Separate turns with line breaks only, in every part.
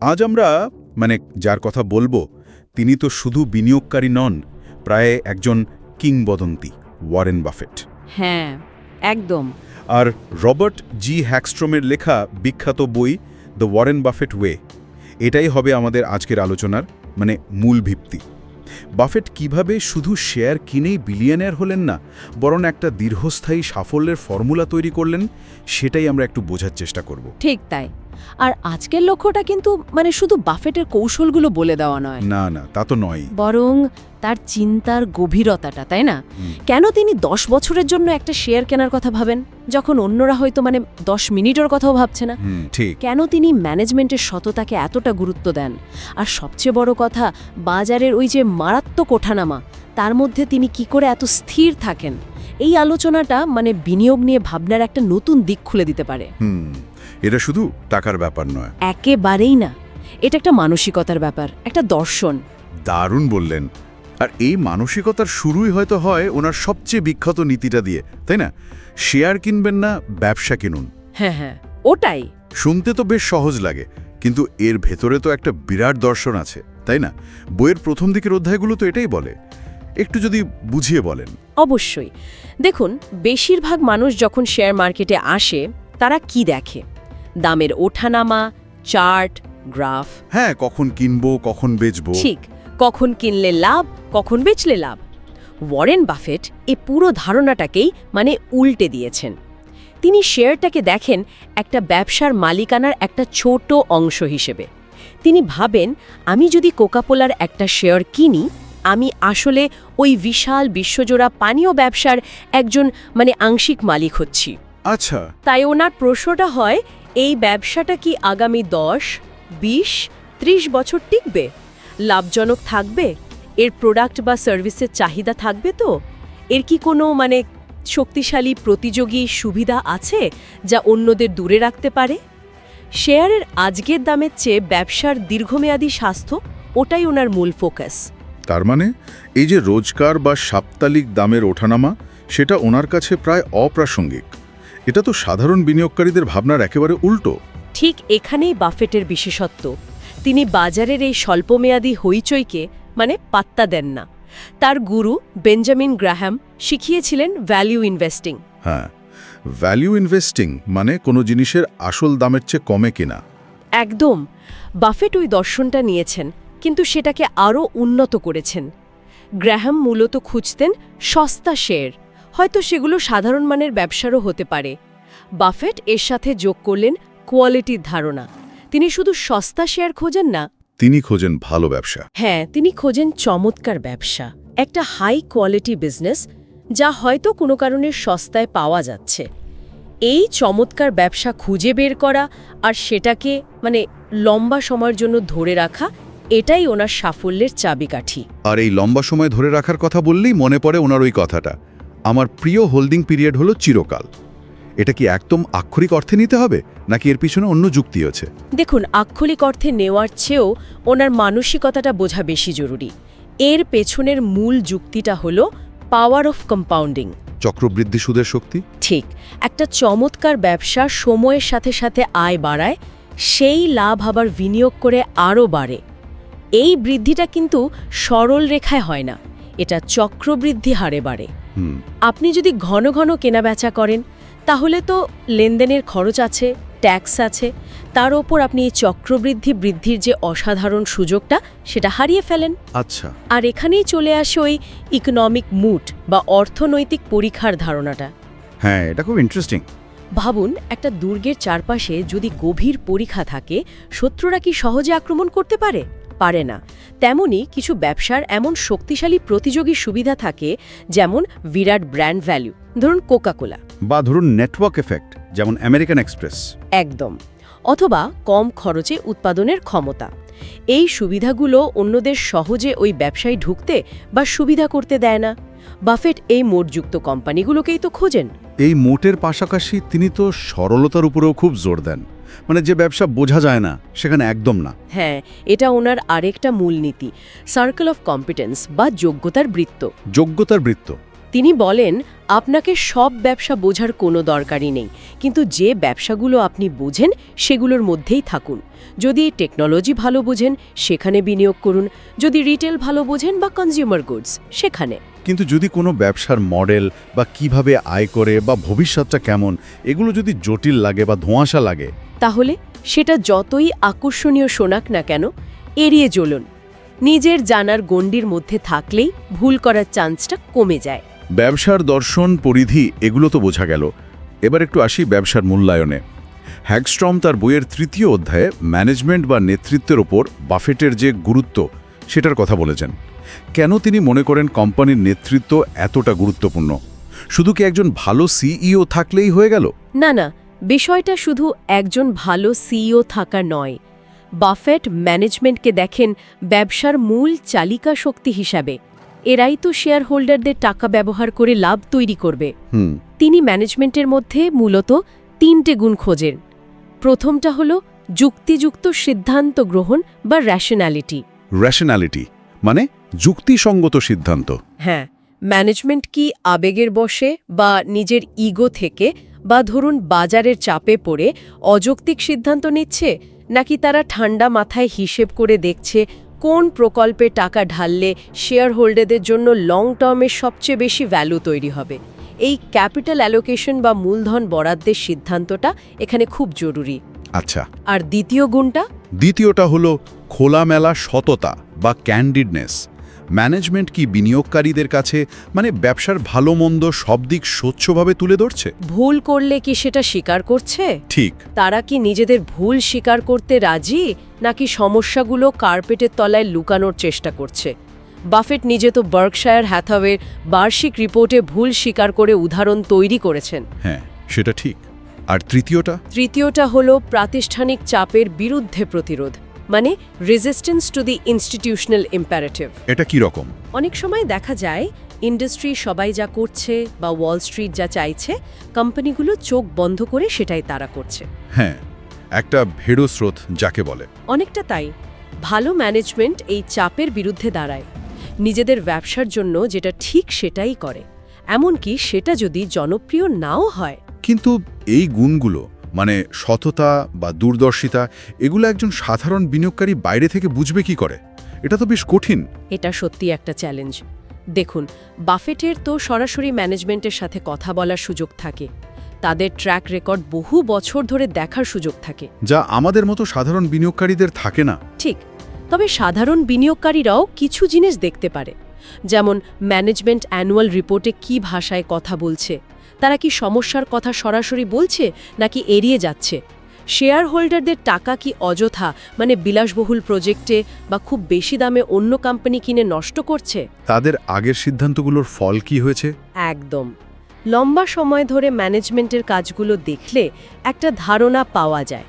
আজ আমরা মানে যার কথা বলব তিনি তো শুধু বিনিয়োগকারী নন প্রায় একজন কিংবদন্তি ওয়ারেন বাফেট।
হ্যাঁ একদম।
আর রবার্ট জি হ্যাকস্ট্রমের লেখা বিখ্যাত বই দ্য ওয়ারেন বাফেট ওয়ে এটাই হবে আমাদের আজকের আলোচনার মানে মূল ভিত্তি। বাফেট কীভাবে শুধু শেয়ার কিনেই বিলিয়নের হলেন না বরং একটা দীর্ঘস্থায়ী সাফল্যের ফর্মুলা তৈরি করলেন সেটাই আমরা একটু বোঝার চেষ্টা করব।
ঠিক তাই। আর আজকের লক্ষ্যটা কিন্তু মানে শুধু বাফেটের কৌশলগুলো বলে দেওয়া নয়।
না না তা তো নয়
বরং তার চিন্তার গভীরতাটা তাই না? কেন তিনি দশ বছরের জন্য একটা শেয়ার কেনার কথা ভাবেন যখন অন্যরা হয়তো মানে দশ মিনিটের কথাও ভাবছে না?
ঠিক।
কেন তিনি ম্যানেজমেন্টের সততাকে এতটা গুরুত্ব দেন? আর সবচেয়ে বড় কথা বাজারের ওই যে মারাত্মক ওঠানামা তার মধ্যে তিনি কি করে এত স্থির থাকেন? এই আলোচনাটা মানে বিনিয়োগ নিয়ে ভাবনার একটা নতুন দিক খুলে দিতে পারে।
এটা শুধু টাকার ব্যাপার নয়।
একেবারেই না। এটা একটা মানসিকতার ব্যাপার একটা দর্শন।
দারুণ বললেন। আর এই মানসিকতার শুরুই হয়তো হয় ওনার সবচেয়ে বিখ্যাত নীতিটা দিয়ে তাই না? শেয়ার কিনবেন না ব্যবসা কিনুন।
হ্যাঁ হ্যাঁ ওটাই।
শুনতে তো বেশ সহজ লাগে কিন্তু এর ভেতরে তো একটা বিরাট দর্শন আছে তাই না? বইয়ের প্রথম দিকের অধ্যায়গুলো তো এটাই বলে। একটু যদি বুঝিয়ে বলেন।
অবশ্যই। দেখুন বেশিরভাগ মানুষ যখন শেয়ার মার্কেটে আসে তারা কি দেখে? দামের ওঠানামা চার্ট গ্রাফ।
হ্যাঁ কখন কিনবো কখন বেচবো।
ঠিক কখন কিনলে লাভ কখন বেচলে লাভ। ওয়ারেন বাফেট এ পুরো ধারণাটাকেই মানে উল্টে দিয়েছেন। তিনি শেয়ারটাকে দেখেন একটা ব্যবসার মালিকানার একটা ছোট অংশ হিসেবে। তিনি ভাবেন আমি যদি কোকাপোলার একটা শেয়ার কিনি আমি আসলে ওই বিশাল বিশ্বজোড়া পানীয় ব্যবসার একজন মানে আংশিক মালিক হচ্ছি।
আচ্ছা।
তাই ওনার প্রশ্নটা হয় এই ব্যবসাটা কি আগামী দশ, বিশ, ত্রিশ বছর টিকবে? লাভজনক থাকবে? এর প্রোডাক্ট বা সার্ভিসের চাহিদা থাকবে তো? এর কি কোনো মানে শক্তিশালী প্রতিযোগী সুবিধা আছে যা অন্যদের দূরে রাখতে পারে? শেয়ারের আজকের দামের চেয়ে ব্যবসার দীর্ঘমেয়াদী স্বাস্থ্য ওটাই ওনার মূল ফোকাস
তার মানে এই যে রোজকার বা সাপ্তাহিক দামের ওঠানামা, সেটা ওনার কাছে প্রায় অপ্রাসঙ্গিক। এটা তো সাধারণ বিনিয়োগকারীদের ভাবনার একেবারে উল্টো।
ঠিক এখানেই বাফেটের বিশেষত্ব। তিনি বাজারের এই স্বল্পমেয়াদী হইচইকে মানে পাত্তা দেন না। তার গুরু বেঞ্জামিন গ্রাহাম শিখিয়েছিলেন ভ্যালিউ ইনভেস্টিং
হ্যাঁ ভ্যালিউ ইনভেস্টিং মানে কোনো জিনিসের আসল দামের চেয়ে কমে কিনা।
একদম বাফেট ওই দর্শনটা নিয়েছেন কিন্তু সেটাকে আরও উন্নত করেছেন। গ্রাহাম মূলত খুঁজতেন সস্তা শেয়ার। হয়তো সেগুলো সাধারণ মানের ব্যবসারও হতে পারে। বাফেট এর সাথে যোগ করলেন কোয়ালিটির ধারণা। তিনি শুধু সস্তা শেয়ার খোঁজেন না।
তিনি খোঁজেন ভালো ব্যবসা।
হ্যাঁ তিনি খোঁজেন চমৎকার ব্যবসা। একটা হাই কোয়ালিটি বিজনেস যা হয়তো কোনো কারণে সস্তায় পাওয়া যাচ্ছে। এই চমৎকার ব্যবসা খুঁজে বের করা আর সেটাকে মানে লম্বা সময়ের জন্য ধরে রাখা এটাই ওনার সাফল্যের চাবিকাঠি।
আর এই লম্বা সময় ধরে রাখার কথা বললেই মনে পড়ে ওনার ওই কথাটা। আমার প্রিয় হোল্ডিং পিরিয়ড হলো চিরকাল। এটা কি একদম আক্ষরিক অর্থে নিতে হবে নাকি এর পিছনে অন্য যুক্তি আছে?
দেখুন আক্ষরিক অর্থে নেওয়ার চেয়েও ওনার মানসিকতাটা বোঝা বেশি জরুরি। এর পেছনের মূল যুক্তিটা হলো পাওয়ার অফ কম্পাউন্ডিং
চক্রবৃদ্ধি সুদের শক্তি?
ঠিক একটা চমৎকার ব্যবসা সময়ের সাথে সাথে আয় বাড়ায় সেই লাভ আবার বিনিয়োগ করে আরও বাড়ে। এই বৃদ্ধিটা কিন্তু সরল রেখায় হয় না এটা চক্রবৃদ্ধি হারে বাড়ে। আপনি যদি ঘন ঘন কেনাবেচা করেন তাহলে তো লেনদেনের খরচ আছে ট্যাক্স আছে তার ওপর আপনি এই চক্রবৃদ্ধি বৃদ্ধির যে অসাধারণ সুযোগটা সেটা হারিয়ে ফেলেন।
আচ্ছা।
আর এখানেই চলে আসে ওই ইকোনমিক মুট বা অর্থনৈতিক পরীক্ষার ধারণাটা।
হ্যাঁ এটা খুব ইন্টারেস্টিং
ভাবুন একটা দুর্গের চারপাশে যদি গভীর পরীক্ষা থাকে শত্রুরা কি সহজে আক্রমণ করতে পারে? পারে না। তেমনি কিছু ব্যবসার এমন শক্তিশালী প্রতিযোগী সুবিধা থাকে যেমন বিরাট ব্র্যান্ড ভ্যালু। ধরুন কোকাকোলা।
বা ধরুন নেটওয়ার্ক এফেক্ট যেমন আমেরিকান এক্সপ্রেস।
একদম। অথবা কম খরচে উৎপাদনের ক্ষমতা। এই সুবিধাগুলো অন্যদের সহজে ওই ব্যবসায় ঢুকতে বা সুবিধা করতে দেয় না। বাফেট এই মোটযুক্ত কোম্পানিগুলোকেই তো খোঁজেন।
এই মোটের পাশাপাশি তিনি তো সরলতার উপরেও খুব জোর দেন। মানে যে ব্যবসা বোঝা যায় না সেখানে একদম না।
হ্যাঁ এটা ওনার আরেকটা মূলনীতি সার্কেল অফ কম্পিটেন্স বা যোগ্যতার বৃত্ত।
যোগ্যতার বৃত্ত।
তিনি বলেন আপনাকে সব ব্যবসা বোঝার কোনো দরকারই নেই কিন্তু যে ব্যবসাগুলো আপনি বোঝেন সেগুলোর মধ্যেই থাকুন। যদি টেকনোলজি ভালো বোঝেন সেখানে বিনিয়োগ করুন। যদি রিটেল ভালো বোঝেন বা কনজিউমার গুডস সেখানে।
কিন্তু যদি কোনো ব্যবসার মডেল বা কীভাবে আয় করে বা ভবিষ্যৎটা কেমন এগুলো যদি জটিল লাগে বা ধোঁয়াশা লাগে
তাহলে সেটা যতই আকর্ষণীয় শোনাক না কেন এড়িয়ে চলুন। নিজের জানার গণ্ডির মধ্যে থাকলেই ভুল করার চান্সটা কমে যায়।
ব্যবসার দর্শন পরিধি এগুলো তো বোঝা গেল। এবার একটু আসি ব্যবসার মূল্যায়নে। হ্যাকস্ট্রম তার বইয়ের তৃতীয় অধ্যায়ে ম্যানেজমেন্ট বা নেতৃত্বের ওপর বাফেটের যে গুরুত্ব সেটার কথা বলেছেন। কেন তিনি মনে করেন কোম্পানির নেতৃত্ব এতটা গুরুত্বপূর্ণ? শুধু কি একজন ভালো সিইও থাকলেই হয়ে গেল?
না না বিষয়টা শুধু একজন ভালো সিইও থাকা নয়। বাফেট ম্যানেজমেন্টকে দেখেন ব্যবসার মূল চালিকা শক্তি হিসাবে। এরাই তো শেয়ার হোল্ডারদের টাকা ব্যবহার করে লাভ তৈরি করবে। তিনি ম্যানেজমেন্টের মধ্যে মূলত তিনটে গুণ খোঁজেন। প্রথমটা হল যুক্তিযুক্ত সিদ্ধান্ত গ্রহণ বা র্যাশনালিটি
র্যাশনালিটি মানে যুক্তিসঙ্গত সিদ্ধান্ত।
হ্যাঁ ম্যানেজমেন্ট কি আবেগের বসে বা নিজের ইগো থেকে বা ধরুন বাজারের চাপে পড়ে অযৌক্তিক সিদ্ধান্ত নিচ্ছে নাকি তারা ঠান্ডা মাথায় হিসেব করে দেখছে কোন প্রকল্পে টাকা ঢাললে শেয়ার হোল্ডারদের জন্য লং টার্মে সবচেয়ে বেশি ভ্যালু তৈরি হবে? এই ক্যাপিটাল অ্যালোকেশন বা মূলধন বরাদ্দের সিদ্ধান্তটা এখানে খুব জরুরি।
আচ্ছা।
আর দ্বিতীয় গুণটা?
দ্বিতীয়টা হলো খোলামেলা সততা বা ক্যান্ডিডনেস ম্যানেজমেন্ট কি বিনিয়োগকারীদের কাছে মানে ব্যবসার ভালো মন্দ সব দিক স্বচ্ছভাবে তুলে ধরছে?
ভুল করলে কি সেটা স্বীকার করছে?
ঠিক।
তারা কি নিজেদের ভুল স্বীকার করতে রাজি নাকি সমস্যাগুলো কার্পেটের তলায় লুকানোর চেষ্টা করছে? বাফেট নিজে তো বার্কশায়ার হ্যাথাওয়ের বার্ষিক রিপোর্টে ভুল স্বীকার করে উদাহরণ তৈরি করেছেন।
হ্যাঁ সেটা ঠিক। আর তৃতীয়টা?
তৃতীয়টা হলো প্রাতিষ্ঠানিক চাপের বিরুদ্ধে প্রতিরোধ। মানে resistance to the institutional imperative
এটা কি রকম?
অনেক সময় দেখা যায় ইন্ডাস্ট্রি সবাই যা করছে বা ওয়াল স্ট্রিট যা চাইছে কোম্পানিগুলো চোখ বন্ধ করে সেটাই তারা করছে।
হ্যাঁ একটা ভেড়ো স্রোত যাকে বলে।
অনেকটা তাই। ভালো ম্যানেজমেন্ট এই চাপের বিরুদ্ধে দাঁড়ায়। নিজেদের ব্যবসার জন্য যেটা ঠিক সেটাই করে। এমনকি সেটা যদি জনপ্রিয় নাও হয়।
কিন্তু এই গুণগুলো মানে সততা বা দূরদর্শিতা এগুলো একজন সাধারণ বিনিয়োগকারী বাইরে থেকে বুঝবে কি করে? এটা তো বেশ কঠিন।
এটা সত্যি একটা চ্যালেঞ্জ। দেখুন বাফেটের তো সরাসরি ম্যানেজমেন্টের সাথে কথা বলার সুযোগ থাকে। তাদের ট্র্যাক রেকর্ড বহু বছর ধরে দেখার সুযোগ থাকে।
যা আমাদের মতো সাধারণ বিনিয়োগকারীদের থাকে না।
ঠিক তবে সাধারণ বিনিয়োগকারীরাও কিছু জিনিস দেখতে পারে। যেমন ম্যানেজমেন্ট অ্যানুয়াল রিপোর্টে কি ভাষায় কথা বলছে তারা কি সমস্যার কথা সরাসরি বলছে নাকি এড়িয়ে যাচ্ছে? শেয়ার হোল্ডারদের টাকা কি অযথা মানে বিলাসবহুল প্রজেক্টে বা খুব বেশি দামে অন্য কোম্পানি কিনে নষ্ট করছে?
তাদের আগের সিদ্ধান্তগুলোর ফল কি হয়েছে?
একদম। লম্বা সময় ধরে ম্যানেজমেন্টের কাজগুলো দেখলে একটা ধারণা পাওয়া যায়।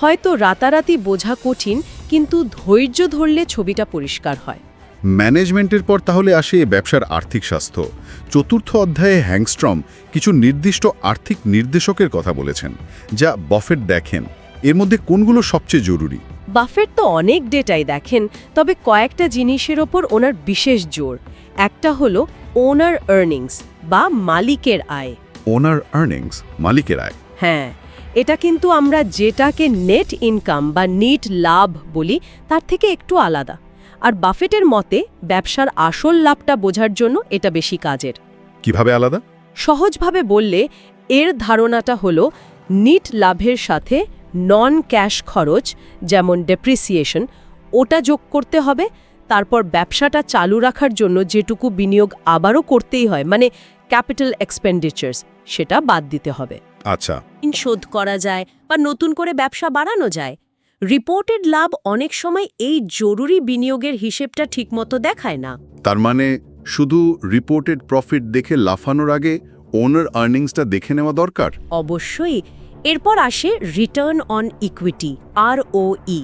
হয়তো রাতারাতি বোঝা কঠিন কিন্তু ধৈর্য ধরলে ছবিটা পরিষ্কার হয়।
ম্যানেজমেন্টের পর তাহলে আসে ব্যবসার আর্থিক স্বাস্থ্য। চতুর্থ অধ্যায়ে হ্যাংস্ট্রম কিছু নির্দিষ্ট আর্থিক নির্দেশকের কথা বলেছেন যা বফেট দেখেন। এর মধ্যে কোনগুলো সবচেয়ে জরুরি?
বাফেট তো অনেক ডেটাই দেখেন তবে কয়েকটা জিনিসের ওপর ওনার বিশেষ জোর। একটা হলো ওনার আর্নিংস বা মালিকের আয়।
ওনার আর্নিংস মালিকের আয়।
হ্যাঁ এটা কিন্তু আমরা যেটাকে নেট ইনকাম বা নিট লাভ বলি তার থেকে একটু আলাদা। আর বাফেটের মতে ব্যবসার আসল লাভটা বোঝার জন্য এটা বেশি কাজের।
কীভাবে আলাদা?
সহজভাবে বললে এর ধারণাটা হলো নিট লাভের সাথে নন ক্যাশ খরচ যেমন ডেপ্রিসিয়েশন ওটা যোগ করতে হবে তারপর ব্যবসাটা চালু রাখার জন্য যেটুকু বিনিয়োগ আবারও করতেই হয় মানে ক্যাপিটাল এক্সপেন্ডিচার্স সেটা বাদ দিতে হবে।
আচ্ছা।
শোধ করা যায় বা নতুন করে ব্যবসা বাড়ানো যায় রিপোর্টেড লাভ অনেক সময় এই জরুরি বিনিয়োগের হিসেবটা ঠিকমতো দেখায় না।
তার মানে শুধু রিপোর্টেড প্রফিট দেখে লাফানোর আগে ওনার আর্নিংসটা দেখে নেওয়া দরকার?
অবশ্যই। এরপর আসে return on equity R O E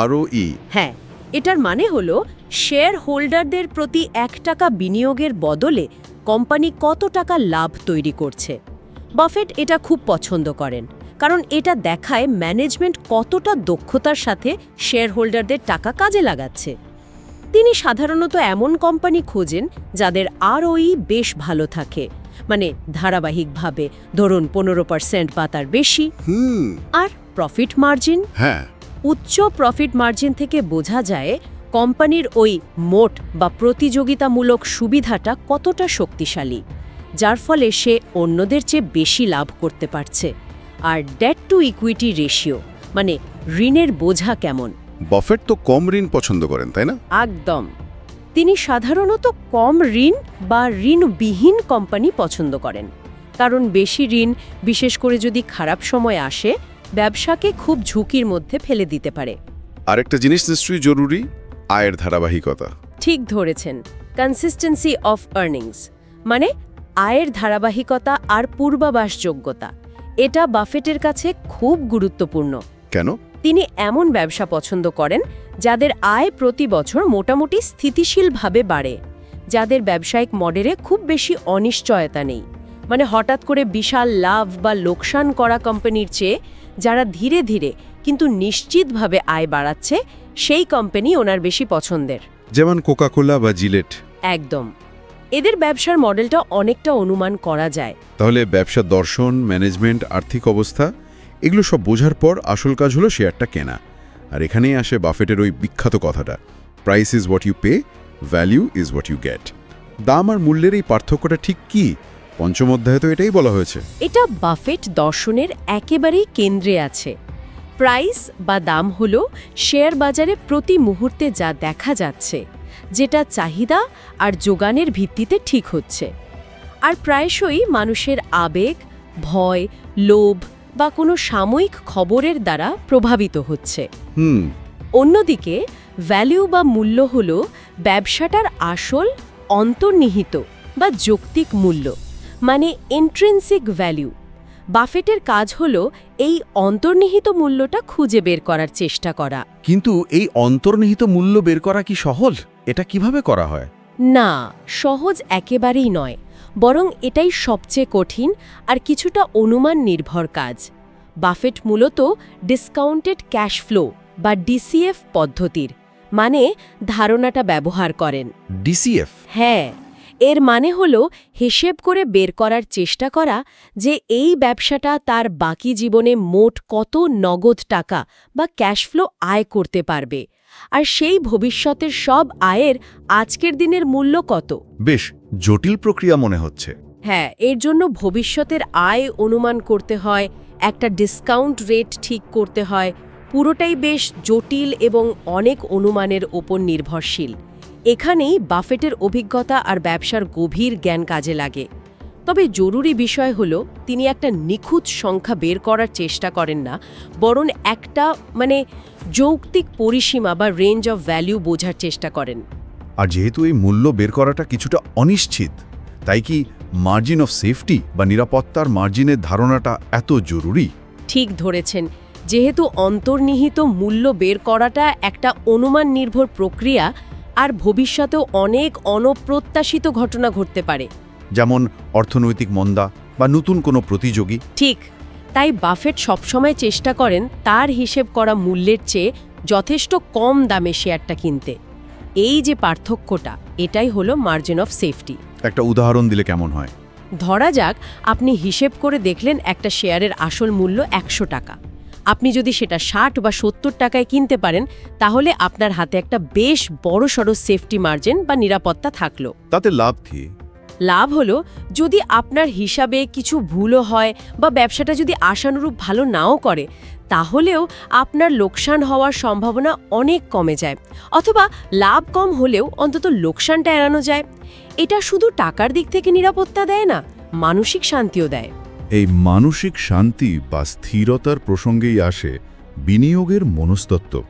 R O E
হ্যাঁ এটার মানে হলো শেয়ার হোল্ডারদের প্রতি এক টাকা বিনিয়োগের বদলে কোম্পানি কত টাকা লাভ তৈরি করছে। বাফেট এটা খুব পছন্দ করেন। কারণ এটা দেখায় ম্যানেজমেন্ট কতটা দক্ষতার সাথে শেয়ার হোল্ডারদের টাকা কাজে লাগাচ্ছে। তিনি সাধারণত এমন কোম্পানি খোঁজেন যাদের আরওই বেশ ভালো থাকে। মানে ধারাবাহিকভাবে ধরুন পনেরো পার্সেন্ট বা তার বেশি। আর প্রফিট মার্জিন?
হ্যাঁ।
উচ্চ প্রফিট মার্জিন থেকে বোঝা যায় কোম্পানির ওই মোট বা প্রতিযোগিতামূলক সুবিধাটা কতটা শক্তিশালী যার ফলে সে অন্যদের চেয়ে বেশি লাভ করতে পারছে। আর ডেট টু ইকুইটি রেশিও মানে ঋণের বোঝা কেমন?
বফেট তো কম ঋণ পছন্দ করেন তাই না?
একদম। তিনি সাধারণত কম ঋণ বা ঋণবিহীন কোম্পানি পছন্দ করেন। কারণ বেশি ঋণ বিশেষ করে যদি খারাপ সময় আসে ব্যবসাকে খুব ঝুঁকির মধ্যে ফেলে দিতে পারে।
আরেকটা জিনিস নিশ্চয়ই জরুরি আয়ের ধারাবাহিকতা।
ঠিক ধরেছেন কনসিস্টেন্সি অফ আর্নিংস মানে আয়ের ধারাবাহিকতা আর পূর্বাভাসযোগ্যতা। এটা বাফেটের কাছে খুব গুরুত্বপূর্ণ।
কেন?
তিনি এমন ব্যবসা পছন্দ করেন যাদের আয় প্রতি বছর মোটামুটি স্থিতিশীলভাবে বাড়ে যাদের ব্যবসায়িক মডেলে খুব বেশি অনিশ্চয়তা নেই। মানে হঠাৎ করে বিশাল লাভ বা লোকসান করা কোম্পানির চেয়ে যারা ধীরে ধীরে কিন্তু নিশ্চিতভাবে আয় বাড়াচ্ছে সেই কোম্পানি ওনার বেশি পছন্দের।
যেমন কোকাকোলা বা জিলেট।
একদম। এদের ব্যবসার মডেলটা অনেকটা অনুমান করা যায়।
তাহলে ব্যবসা দর্শন ম্যানেজমেন্ট আর্থিক অবস্থা এগুলো সব বোঝার পর আসল কাজ হলো শেয়ারটা কেনা। আর এখানেই আসে বাফেটের ওই বিখ্যাত কথাটা price is what you pay value is what you get দাম আর মূল্যের এই পার্থক্যটা ঠিক কি? পঞ্চম অধ্যায়ে তো এটাই বলা হয়েছে।
এটা বাফেট দর্শনের একেবারেই কেন্দ্রে আছে। প্রাইস বা দাম হল শেয়ার বাজারে প্রতি মুহূর্তে যা দেখা যাচ্ছে। যেটা চাহিদা আর যোগানের ভিত্তিতে ঠিক হচ্ছে। আর প্রায়শই মানুষের আবেগ ভয় লোভ বা কোনো সাময়িক খবরের দ্বারা প্রভাবিত হচ্ছে।
হুম।
অন্যদিকে ভ্যালু বা মূল্য হল ব্যবসাটার আসল অন্তর্নিহিত বা যৌক্তিক মূল্য মানে এন্ট্রেন্সিক ভ্যালু বাফেটের কাজ হল এই অন্তর্নিহিত মূল্যটা খুঁজে বের করার চেষ্টা করা।
কিন্তু এই অন্তর্নিহিত মূল্য বের করা কি সহজ? এটা কীভাবে করা হয়?
না সহজ একেবারেই নয়। বরং এটাই সবচেয়ে কঠিন আর কিছুটা অনুমান নির্ভর কাজ। বাফেট মূলত ডিসকাউন্টেড ক্যাশ ফ্লো বা ডিসিএফ পদ্ধতির মানে ধারণাটা ব্যবহার করেন।
ডিসিএফ?
হ্যাঁ এর মানে হল হিসেব করে বের করার চেষ্টা করা যে এই ব্যবসাটা তার বাকি জীবনে মোট কত নগদ টাকা বা ক্যাশ ফ্লো আয় করতে পারবে। আর সেই ভবিষ্যতের সব আয়ের আজকের দিনের মূল্য কত?
বেশ জটিল প্রক্রিয়া মনে হচ্ছে।
হ্যাঁ এর জন্য ভবিষ্যতের আয় অনুমান করতে হয় একটা ডিসকাউন্ট রেট ঠিক করতে হয় পুরোটাই বেশ জটিল এবং অনেক অনুমানের ওপর নির্ভরশীল। এখানেই বাফেটের অভিজ্ঞতা আর ব্যবসার গভীর জ্ঞান কাজে লাগে। তবে জরুরি বিষয় হল তিনি একটা নিখুঁত সংখ্যা বের করার চেষ্টা করেন না বরং একটা মানে যৌক্তিক পরিসীমা বা রেঞ্জ অফ ভ্যালু বোঝার চেষ্টা করেন।
আর যেহেতু এই মূল্য বের করাটা কিছুটা অনিশ্চিত তাই কি মার্জিন অফ সেফটি বা নিরাপত্তার মার্জিনের ধারণাটা এত জরুরি?
ঠিক ধরেছেন। যেহেতু অন্তর্নিহিত মূল্য বের করাটা একটা অনুমান নির্ভর প্রক্রিয়া আর ভবিষ্যতেও অনেক অনপ্রত্যাশিত ঘটনা ঘটতে পারে।
যেমন অর্থনৈতিক মন্দা বা নতুন কোনো প্রতিযোগী।
ঠিক তাই বাফেট সবসময় চেষ্টা করেন তার হিসেব করা মূল্যের চেয়ে যথেষ্ট কম দামে শেয়ারটা কিনতে। এই যে পার্থক্যটা এটাই হলো মার্জিন অফ সেফটি
একটা উদাহরণ দিলে কেমন হয়?
ধরা যাক আপনি হিসেব করে দেখলেন একটা শেয়ারের আসল মূল্য একশো টাকা। আপনি যদি সেটা ষাট বা সত্তর টাকায় কিনতে পারেন তাহলে আপনার হাতে একটা বেশ বড়সড় সেফটি মার্জিন বা নিরাপত্তা থাকল।
তাতে লাভ কি?
লাভ হলো যদি আপনার হিসাবে কিছু ভুলও হয় বা ব্যবসাটা যদি আশানুরূপ ভালো নাও করে, তাহলেও আপনার লোকসান হওয়ার সম্ভাবনা অনেক কমে যায়। অথবা লাভ কম হলেও অন্তত লোকসানটা এড়ানো যায়। এটা শুধু টাকার দিক থেকে নিরাপত্তা দেয় না, মানসিক শান্তিও দেয়।
এই মানসিক শান্তি বা স্থিরতার প্রসঙ্গেই আসে বিনিয়োগের মনস্তত্ত্ব।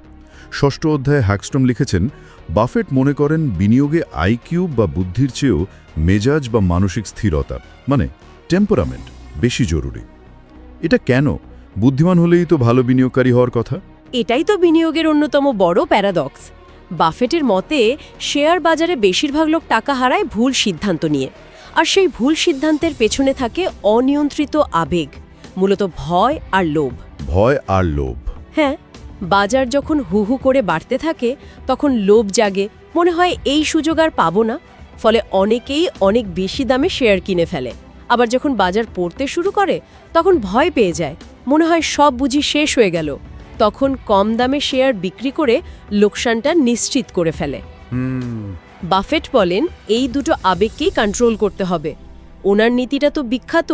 ষষ্ঠ অধ্যায়ে হ্যাকস্টম লিখেছেন বাফেট মনে করেন বিনিয়োগে আইকিউ বা বুদ্ধির চেয়েও মেজাজ বা মানসিক স্থিরতা মানে টেম্পারামেন্ট বেশি জরুরি। এটা কেন? বুদ্ধিমান হলেই তো ভালো বিনিয়োগকারী হওয়ার কথা।
এটাই তো বিনিয়োগের অন্যতম বড় প্যারাডক্স। বাফেটের মতে শেয়ার বাজারে বেশিরভাগ লোক টাকা হারায় ভুল সিদ্ধান্ত নিয়ে। আর সেই ভুল সিদ্ধান্তের পেছনে থাকে অনিয়ন্ত্রিত আবেগ মূলত ভয় আর লোভ।
ভয় আর লোভ।
হ্যাঁ। বাজার যখন হু হু করে বাড়তে থাকে তখন লোভ জাগে মনে হয় এই সুযোগ আর পাবো না। ফলে অনেকেই অনেক বেশি দামে শেয়ার কিনে ফেলে। আবার যখন বাজার পড়তে শুরু করে তখন ভয় পেয়ে যায়। মনে হয় সব বুঝি শেষ হয়ে গেল। তখন কম দামে শেয়ার বিক্রি করে লোকসানটা নিশ্চিত করে ফেলে। বাফেট বলেন এই দুটো আবেগকেই কন্ট্রোল করতে হবে। ওনার নীতিটা তো বিখ্যাত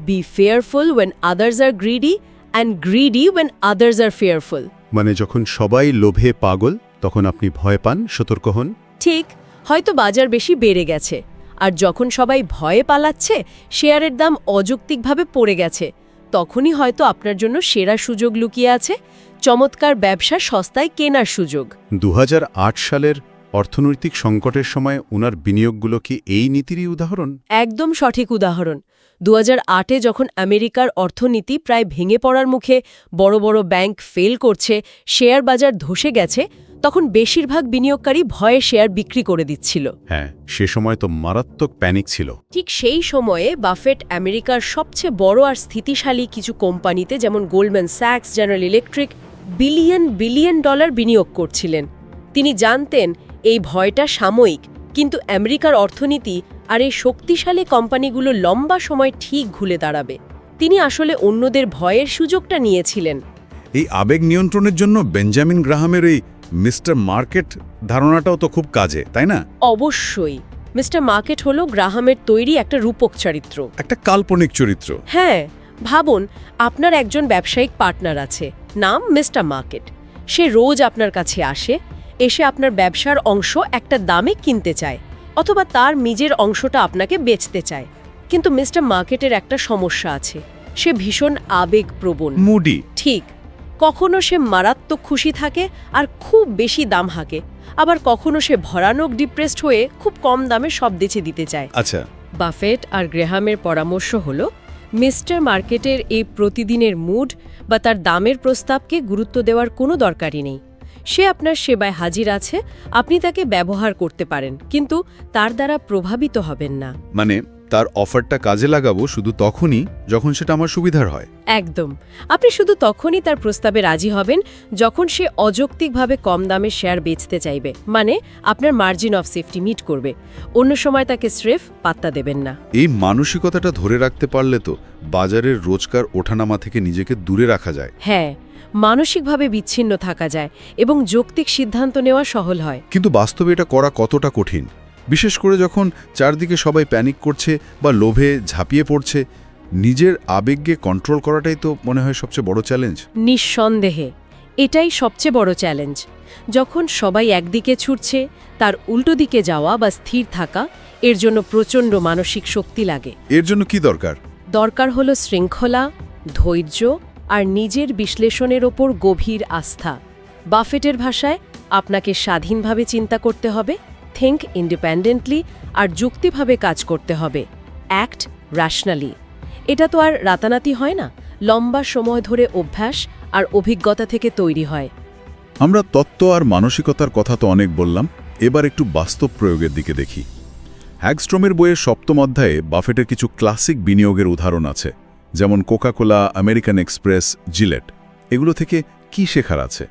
be fearful when others R greedy and greedy when others R fearful
মানে যখন সবাই লোভে পাগল তখন আপনি ভয় পান সতর্ক হন?
ঠিক হয়তো বাজার বেশি বেড়ে গেছে। আর যখন সবাই ভয়ে পালাচ্ছে শেয়ারের দাম অযৌক্তিকভাবে পড়ে গেছে। তখনই হয়তো আপনার জন্য সেরা সুযোগ লুকিয়ে আছে চমৎকার ব্যবসা সস্তায় কেনার সুযোগ।
দু হাজার আট সালের অর্থনৈতিক সংকটের সময় ওনার বিনিয়োগগুলো কি এই নীতিরই উদাহরণ?
একদম সঠিক উদাহরণ। দু হাজার আটে যখন আমেরিকার অর্থনীতি প্রায় ভেঙে পড়ার মুখে বড় বড় ব্যাংক ফেল করছে শেয়ার বাজার ধসে গেছে তখন বেশিরভাগ বিনিয়োগকারী ভয়ে শেয়ার বিক্রি করে দিচ্ছিল।
হ্যাঁ সে সময় তো মারাত্মক প্যানিক ছিল।
ঠিক সেই সময়ে বাফেট আমেরিকার সবচেয়ে বড় আর স্থিতিশালী কিছু কোম্পানিতে যেমন Goldman sax General Electric billion billion dollar বিনিয়োগ করছিলেন। তিনি জানতেন এই ভয়টা সাময়িক কিন্তু আমেরিকার অর্থনীতি আর এই শক্তিশালী কোম্পানিগুলো লম্বা সময় ঠিক ঘুরে দাঁড়াবে। তিনি আসলে অন্যদের ভয়ের সুযোগটা নিয়েছিলেন।
এই আবেগ নিয়ন্ত্রণের জন্য বেঞ্জামিন গ্রাহামের এই মিস্টার মার্কেট ধারণাটাও তো খুব কাজে তাই না?
অবশ্যই। মিস্টার মার্কেট হলো গ্রাহামের তৈরি একটা রূপক চরিত্র।
একটা কাল্পনিক চরিত্র।
হ্যাঁ ভাবুন আপনার একজন ব্যবসায়িক পার্টনার আছে নাম মিস্টার মার্কেট। সে রোজ আপনার কাছে আসে এসে আপনার ব্যবসার অংশ একটা দামে কিনতে চায় অথবা তার নিজের অংশটা আপনাকে বেচতে চায়। কিন্তু মিস্টার মার্কেটের একটা সমস্যা আছে সে ভীষণ আবেগপ্রবণ।
মুডি।
ঠিক কখনো সে মারাত্মক খুশি থাকে আর খুব বেশি দাম হাঁকে আবার কখনো সে ভরানক ডিপ্রেসড হয়ে খুব কম দামে সব দেছে দিতে চায়।
আচ্ছা।
বাফেট আর গ্রেহামের পরামর্শ হল মিস্টার মার্কেটের এই প্রতিদিনের মুড বা তার দামের প্রস্তাবকে গুরুত্ব দেওয়ার কোনো দরকারই নেই। সে আপনার সেবায় হাজির আছে আপনি তাকে ব্যবহার করতে পারেন কিন্তু তার দ্বারা প্রভাবিত হবেন না।
মানে তার অফারটা কাজে লাগাবো শুধু তখনই যখন সেটা আমার সুবিধার হয়?
একদম। আপনি শুধু তখনই তার প্রস্তাবে রাজি হবেন যখন সে অযৌক্তিকভাবে কম দামে শেয়ার বেচতে চাইবে মানে আপনার মার্জিন অফ সেফটি মিট করবে। অন্য সময় তাকে স্রেফ পাত্তা দেবেন না।
এই মানসিকতাটা ধরে রাখতে পারলে তো বাজারের রোজকার ওঠানামা থেকে নিজেকে দূরে রাখা যায়।
হ্যাঁ মানসিকভাবে বিচ্ছিন্ন থাকা যায় এবং যৌক্তিক সিদ্ধান্ত নেওয়া সহল হয়।
কিন্তু বাস্তবে এটা করা কতটা কঠিন? বিশেষ করে যখন চারদিকে সবাই প্যানিক করছে বা লোভে ঝাঁপিয়ে পড়ছে নিজের আবেগকে কন্ট্রোল করাটাই তো মনে হয় সবচেয়ে বড় চ্যালেঞ্জ
নিঃসন্দেহে এটাই সবচেয়ে বড় চ্যালেঞ্জ যখন সবাই একদিকে ছুটছে তার উল্টো দিকে যাওয়া বা স্থির থাকা এর জন্য প্রচণ্ড মানসিক শক্তি লাগে।
এর জন্য কি দরকার?
দরকার হলো শৃঙ্খলা ধৈর্য আর নিজের বিশ্লেষণের ওপর গভীর আস্থা। বাফেটের ভাষায় আপনাকে স্বাধীনভাবে চিন্তা করতে হবে থিঙ্ক ইন্ডিপেন্ডেন্টলি আর যুক্তিভাবে কাজ করতে হবে। অ্যাক্ট র্যাশনালি এটা তো আর রাতানাতি হয় না, লম্বা সময় ধরে অভ্যাস আর অভিজ্ঞতা থেকে তৈরি হয়।
আমরা তত্ত্ব আর মানসিকতার কথা তো অনেক বললাম, এবার একটু বাস্তব প্রয়োগের দিকে দেখি। হ্যাগস্ট্রমের বইয়ের সপ্তম অধ্যায়ে বাফেটের কিছু ক্লাসিক বিনিয়োগের উদাহরণ আছে। যেমন কোকাকোলা আমেরিকান এক্সপ্রেস জিলেট। এগুলো থেকে কি শেখার আছে?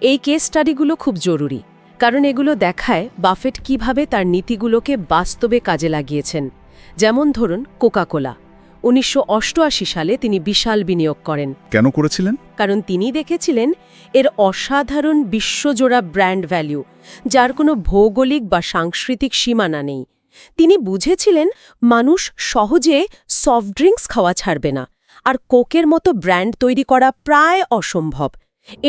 এই কেস স্টাডিগুলো খুব জরুরি কারণ এগুলো দেখায় বাফেট কীভাবে তার নীতিগুলোকে বাস্তবে কাজে লাগিয়েছেন। যেমন ধরুন কোকাকোলা। উনিশশো অষ্টআশি সালে তিনি বিশাল বিনিয়োগ করেন।
কেন করেছিলেন?
কারণ তিনি দেখেছিলেন এর অসাধারণ বিশ্বজোড়া ব্র্যান্ড ভ্যালু যার কোনো ভৌগোলিক বা সাংস্কৃতিক সীমানা নেই। তিনি বুঝেছিলেন, মানুষ সহজে সফট ড্রিঙ্কস খাওয়া ছাড়বে না, আর কোকের মতো ব্র্যান্ড তৈরি করা প্রায় অসম্ভব।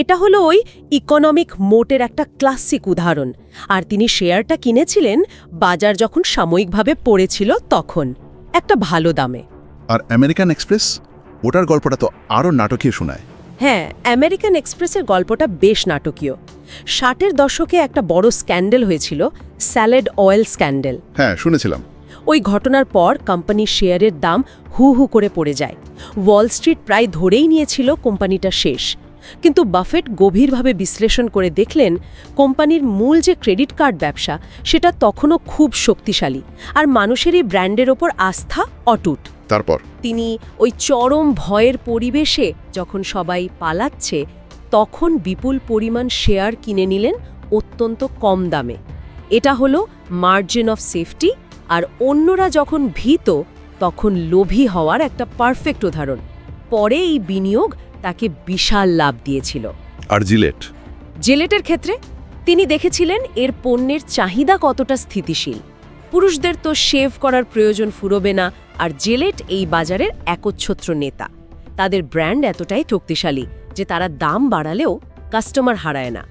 এটা হলো ওই ইকোনমিক মোটের একটা ক্লাসিক উদাহরণ, আর তিনি শেয়ারটা কিনেছিলেন বাজার যখন সাময়িকভাবে পড়েছিল তখন, একটা ভালো দামে।
আর আমেরিকান এক্সপ্রেস ওটার গল্পটা তো আরও নাটকীয় শোনায়।
হ্যাঁ আমেরিকান এক্সপ্রেসের গল্পটা বেশ নাটকীয়। ষাটের দশকে একটা বড় স্ক্যান্ডেল হয়েছিল স্যালাড অয়েল স্ক্যান্ডেল।
হ্যাঁ শুনেছিলাম।
ওই ঘটনার পর কোম্পানির শেয়ারের দাম হু হু করে পড়ে যায়। ওয়াল স্ট্রিট প্রায় ধরেই নিয়েছিল কোম্পানিটা শেষ। কিন্তু বাফেট গভীরভাবে বিশ্লেষণ করে দেখলেন কোম্পানির মূল যে ক্রেডিট কার্ড ব্যবসা সেটা তখনও খুব শক্তিশালী। আর মানুষের এই ব্র্যান্ডের ওপর আস্থা অটুট।
তারপর?
তিনি ওই চরম ভয়ের পরিবেশে যখন সবাই পালাচ্ছে তখন বিপুল পরিমাণ শেয়ার কিনে নিলেন অত্যন্ত কম দামে। এটা হলো মার্জিন অফ সেফটি আর অন্যরা যখন ভীত তখন লোভী হওয়ার একটা পারফেক্ট উদাহরণ। পরে এই বিনিয়োগ তাকে বিশাল লাভ দিয়েছিল।
আর জিলেট?
জেলেটের ক্ষেত্রে তিনি দেখেছিলেন এর পণ্যের চাহিদা কতটা স্থিতিশীল। পুরুষদের তো শেভ করার প্রয়োজন ফুরোবে না আর জেলেট এই বাজারের একচ্ছত্র নেতা। তাদের ব্র্যান্ড এতটাই শক্তিশালী যে তারা দাম বাড়ালেও কাস্টমার হারায় না।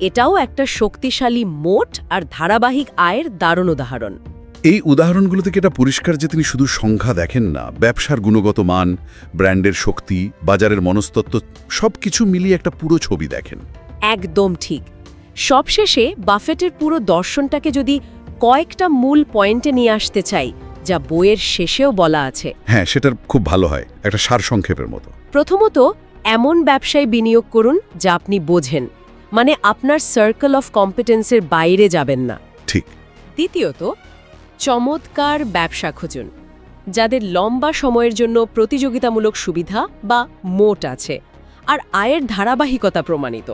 এটাও একটা শক্তিশালী মোট আর ধারাবাহিক আয়ের দারুণ উদাহরণ।
এই উদাহরণগুলো থেকে এটা পরিষ্কার যে তিনি শুধু সংখ্যা দেখেন না ব্যবসার গুণগত মান ব্র্যান্ডের শক্তি বাজারের মনস্তত্ত্ব সব কিছু মিলিয়ে একটা পুরো ছবি দেখেন।
একদম ঠিক। সবশেষে বাফেটের পুরো দর্শনটাকে যদি কয়েকটা মূল পয়েন্টে নিয়ে আসতে চাই যা বইয়ের শেষেও বলা আছে।
হ্যাঁ সেটার খুব ভালো হয় একটা সারসংক্ষেপের মতো।
প্রথমত এমন ব্যবসায় বিনিয়োগ করুন যা আপনি বোঝেন মানে আপনার সার্কেল অফ কম্পিটেন্সের বাইরে যাবেন না।
ঠিক।
দ্বিতীয়ত চমৎকার ব্যবসা খুঁজুন যাদের লম্বা সময়ের জন্য প্রতিযোগিতামূলক সুবিধা বা মোট আছে আর আয়ের ধারাবাহিকতা প্রমাণিত।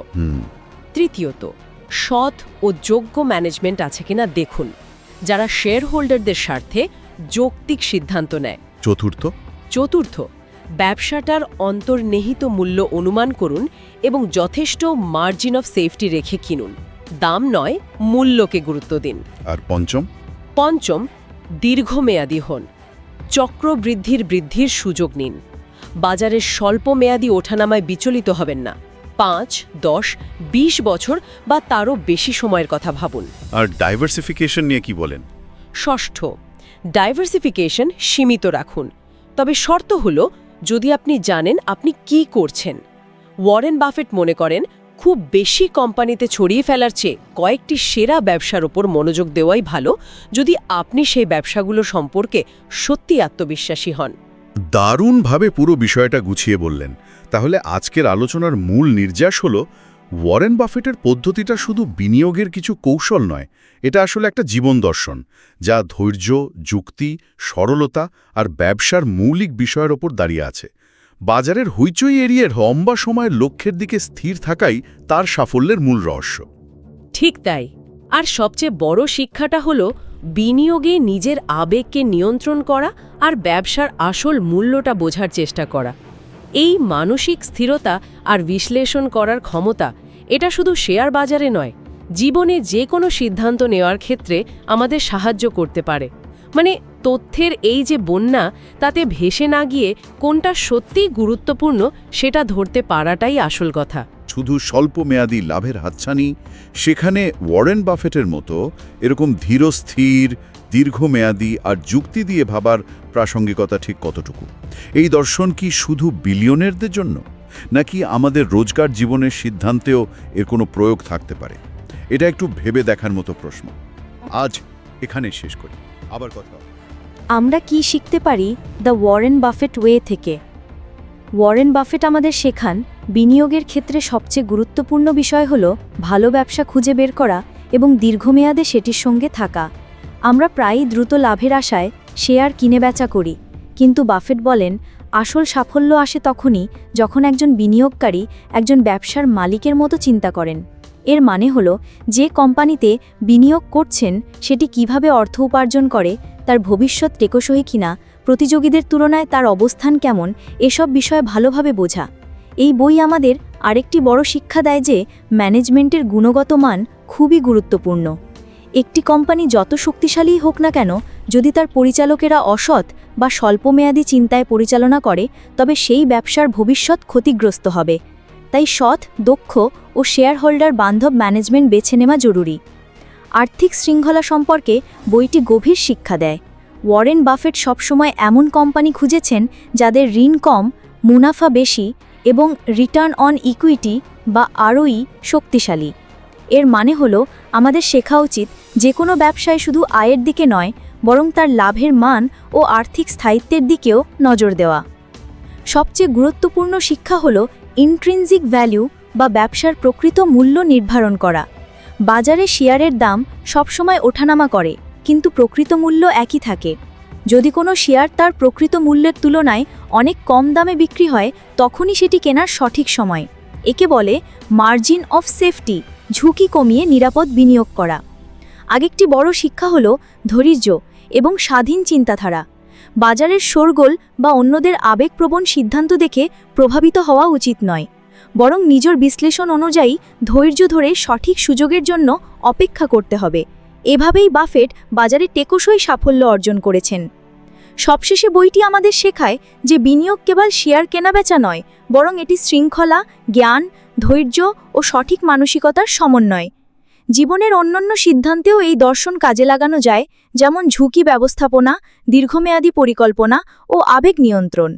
তৃতীয়ত সৎ ও যোগ্য ম্যানেজমেন্ট আছে কিনা দেখুন যারা শেয়ার হোল্ডারদের স্বার্থে যৌক্তিক সিদ্ধান্ত নেয়।
চতুর্থ।
চতুর্থ ব্যবসাটার অন্তর্নিহিত মূল্য অনুমান করুন এবং যথেষ্ট মার্জিন অফ সেফটি রেখে কিনুন। দাম নয় মূল্যকে গুরুত্ব দিন।
আর পঞ্চম।
পঞ্চম দীর্ঘমেয়াদী হন। চক্রবৃদ্ধির বৃদ্ধির সুযোগ নিন। বাজারের স্বল্পমেয়াদী ওঠানামায় বিচলিত হবেন না। পাঁচ দশ ২০ বছর বা তারও বেশি সময়ের কথা ভাবুন।
আর ডাইভার্সিফিকেশন নিয়ে কি বলেন?
ষষ্ঠ ডাইভার্সিফিকেশন সীমিত রাখুন। তবে শর্ত হল, যদি আপনি জানেন আপনি কি করছেন। ওয়ারেন বাফেট মনে করেন, খুব বেশি কোম্পানিতে ছড়িয়ে ফেলার চেয়ে কয়েকটি সেরা ব্যবসার ওপর মনোযোগ দেওয়াই ভালো, যদি আপনি সেই ব্যবসাগুলো সম্পর্কে সত্যি আত্মবিশ্বাসী হন।
দারুণভাবে পুরো বিষয়টা গুছিয়ে বললেন। তাহলে আজকের আলোচনার মূল নির্যাস হল ওয়ারেন বাফেটের পদ্ধতিটা শুধু বিনিয়োগের কিছু কৌশল নয় এটা আসলে একটা জীবন দর্শন, যা ধৈর্য, যুক্তি, সরলতা আর ব্যবসার মৌলিক বিষয়ের ওপর দাঁড়িয়ে আছে। বাজারের হইচই এড়িয়ে লম্বা সময়ের লক্ষ্যের দিকে স্থির থাকাই তার সাফল্যের মূল রহস্য।
ঠিক তাই। আর সবচেয়ে বড় শিক্ষাটা হলো বিনিয়োগে নিজের আবেগকে নিয়ন্ত্রণ করা আর ব্যবসার আসল মূল্যটা বোঝার চেষ্টা করা। এই মানসিক স্থিরতা আর বিশ্লেষণ করার ক্ষমতা, এটা শুধু শেয়ার বাজারে নয় জীবনে যে কোনো সিদ্ধান্ত নেওয়ার ক্ষেত্রে আমাদের সাহায্য করতে পারে। মানে তথ্যের এই যে বন্যা, তাতে ভেসে না গিয়ে কোনটা সত্যিই গুরুত্বপূর্ণ, সেটা ধরতে পারাটাই আসল কথা।
শুধু স্বল্পমেয়াদী লাভের হাতছানি, সেখানে ওয়ারেন বাফেটের মতো এরকম ধীরস্থির দীর্ঘমেয়াদী আর যুক্তি দিয়ে ভাবার প্রাসঙ্গিকতা ঠিক কতটুকু? এই দর্শন কি শুধু বিলিয়নেরদের জন্য? নাকি আমাদের রোজগার জীবনের সিদ্ধান্তেও এর কোনো প্রয়োগ থাকতে পারে? এটা একটু ভেবে দেখার মতো প্রশ্ন। আজ এখানে শেষ করি। আবার কথা
আমরা কি শিখতে পারি দ্য ওয়ারেন বাফেট ওয়ে থেকে? ওয়ারেন বাফেট আমাদের শেখান, বিনিয়োগের ক্ষেত্রে সবচেয়ে গুরুত্বপূর্ণ বিষয় হল ভালো ব্যবসা খুঁজে বের করা এবং দীর্ঘমেয়াদে সেটির সঙ্গে থাকা। আমরা প্রায়ই দ্রুত লাভের আশায় শেয়ার কিনে বেচা করি, কিন্তু বাফেট বলেন আসল সাফল্য আসে তখনই যখন একজন বিনিয়োগকারী একজন ব্যবসার মালিকের মতো চিন্তা করেন। এর মানে হল, যে কোম্পানিতে বিনিয়োগ করছেন, সেটি কীভাবে অর্থ উপার্জন করে, তার ভবিষ্যৎ টেকসই কিনা, প্রতিযোগীদের তুলনায় তার অবস্থান কেমন, এসব বিষয়ে ভালোভাবে বোঝা। এই বই আমাদের আরেকটি বড় শিক্ষা দেয় যে, ম্যানেজমেন্টের গুণগত মান খুবই গুরুত্বপূর্ণ। একটি কোম্পানি যত শক্তিশালীই হোক না কেন, যদি তার পরিচালকেরা অসৎ বা স্বল্পমেয়াদী চিন্তায় পরিচালনা করে, তবে সেই ব্যবসার ভবিষ্যৎ ক্ষতিগ্রস্ত হবে। তাই সৎ, দক্ষ ও শেয়ার হোল্ডার বান্ধব ম্যানেজমেন্ট বেছে নেওয়া জরুরি। আর্থিক শৃঙ্খলা সম্পর্কে বইটি গভীর শিক্ষা দেয়। ওয়ারেন বাফেট সবসময় এমন কোম্পানি খুঁজেছেন যাদের ঋণ কম, মুনাফা বেশি এবং রিটার্ন অন ইকুইটি বা আরওই শক্তিশালী। এর মানে হল, আমাদের শেখা উচিত যে কোনো ব্যবসায় শুধু আয়ের দিকে নয়, বরং তার লাভের মান ও আর্থিক স্থায়িত্বের দিকেও নজর দেওয়া। সবচেয়ে গুরুত্বপূর্ণ শিক্ষা হল ইন্ট্রিনজিক ভ্যালু বা ব্যবসার প্রকৃত মূল্য নির্ধারণ করা। বাজারে শেয়ারের দাম সবসময় ওঠানামা করে, কিন্তু প্রকৃত মূল্য একই থাকে। যদি কোনো শেয়ার তার প্রকৃত মূল্যের তুলনায় অনেক কম দামে বিক্রি হয়, তখনই সেটি কেনার সঠিক সময়। একে বলে মার্জিন অফ সেফটি ঝুঁকি কমিয়ে নিরাপদ বিনিয়োগ করা। আগেকটি বড় শিক্ষা হল ধৈর্য এবং স্বাধীন চিন্তাধারা। বাজারের শোরগোল বা অন্যদের আবেগপ্রবণ সিদ্ধান্ত দেখে প্রভাবিত হওয়া উচিত নয়, বরং নিজের বিশ্লেষণ অনুযায়ী ধৈর্য ধরে সঠিক সুযোগের জন্য অপেক্ষা করতে হবে। এভাবেই বাফেট বাজারে টেকসই সাফল্য অর্জন করেছেন। সবশেষে বইটি আমাদের শেখায় যে বিনিয়োগ কেবল শেয়ার কেনাবেচা নয়, বরং এটি শৃঙ্খলা, জ্ঞান, ধৈর্য ও সঠিক মানসিকতার সমন্বয়। জীবনের অন্যান্য সিদ্ধান্তেও এই দর্শন কাজে লাগানো যায়, যেমন ঝুঁকি ব্যবস্থাপনা, দীর্ঘমেয়াদী পরিকল্পনা ও আবেগ নিয়ন্ত্রণ।